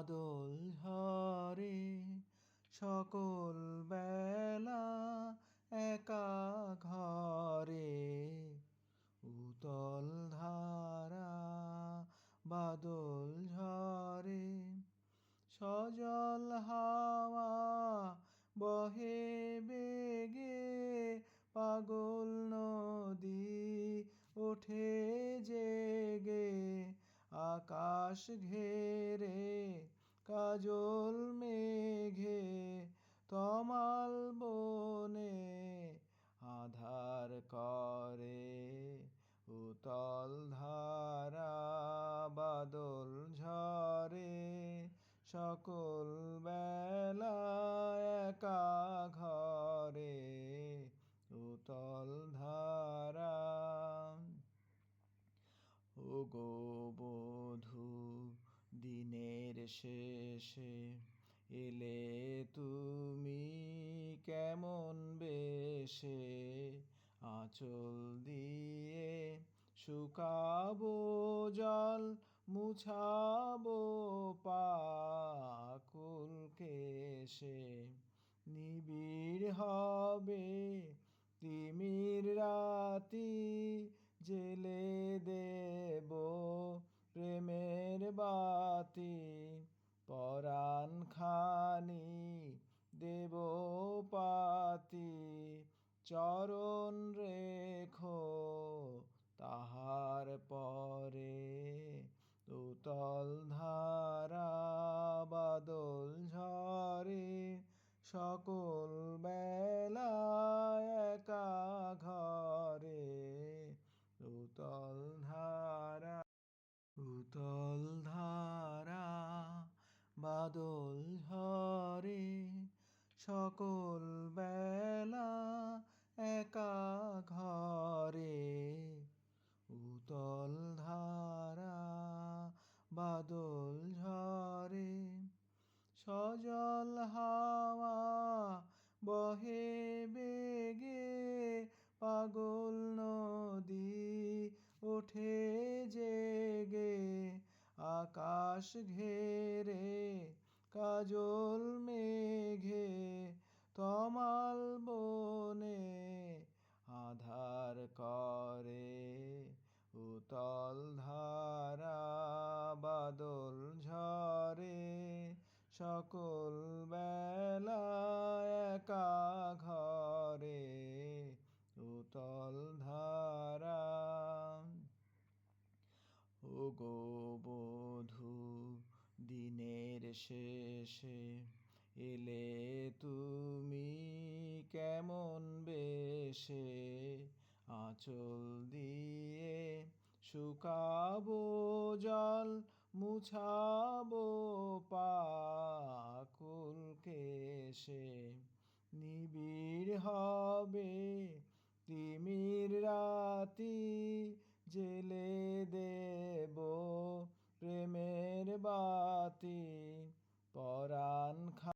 বাদল ঝরে সকল বেলা একা ঘরে। উতল ধারা বাদল ঝরে, সজল হাওয়া বহে বেগে, পাগল নদী ওঠে জেগে, আকাশ ঘেরে কাজল মেঘে তমাল বনে আধার করে উতল ধারা বাদল ঝরে সকল বেলা একা শেষে এলে তুমি কেমন বেশে? আঁচল দিয়ে শুকাবো, জল মুছাবো, পাকুল কেশে। নিবিড় হবে তিমির রাতি চরণ রেখো তাহার পরে। উতল ধারা বাদল ঝরে, সকল বেলা একা ঘরে। উতল ধারা উতল ধারা বাদল ঝরে, সকল বেলা বাদল ঝরে, সজল হাওয়া বহে বেগে, পাগল নদী ওঠে জেগে, আকাশ ঘেরে, কাজল মেঘে, তমাল বনে আধার করে, উতল সকল বেলা একা ঘরে উতল ধারা। ও গো বধূ, দিনের শেষে এলে তুমি কেমন বেশে? আঁচল দিয়ে শুকাবো জল মুছাবো পাকুল সে নিবিড় হবে তিমির রাতি জেলে দেব প্রেমের বাতি পরাণ খা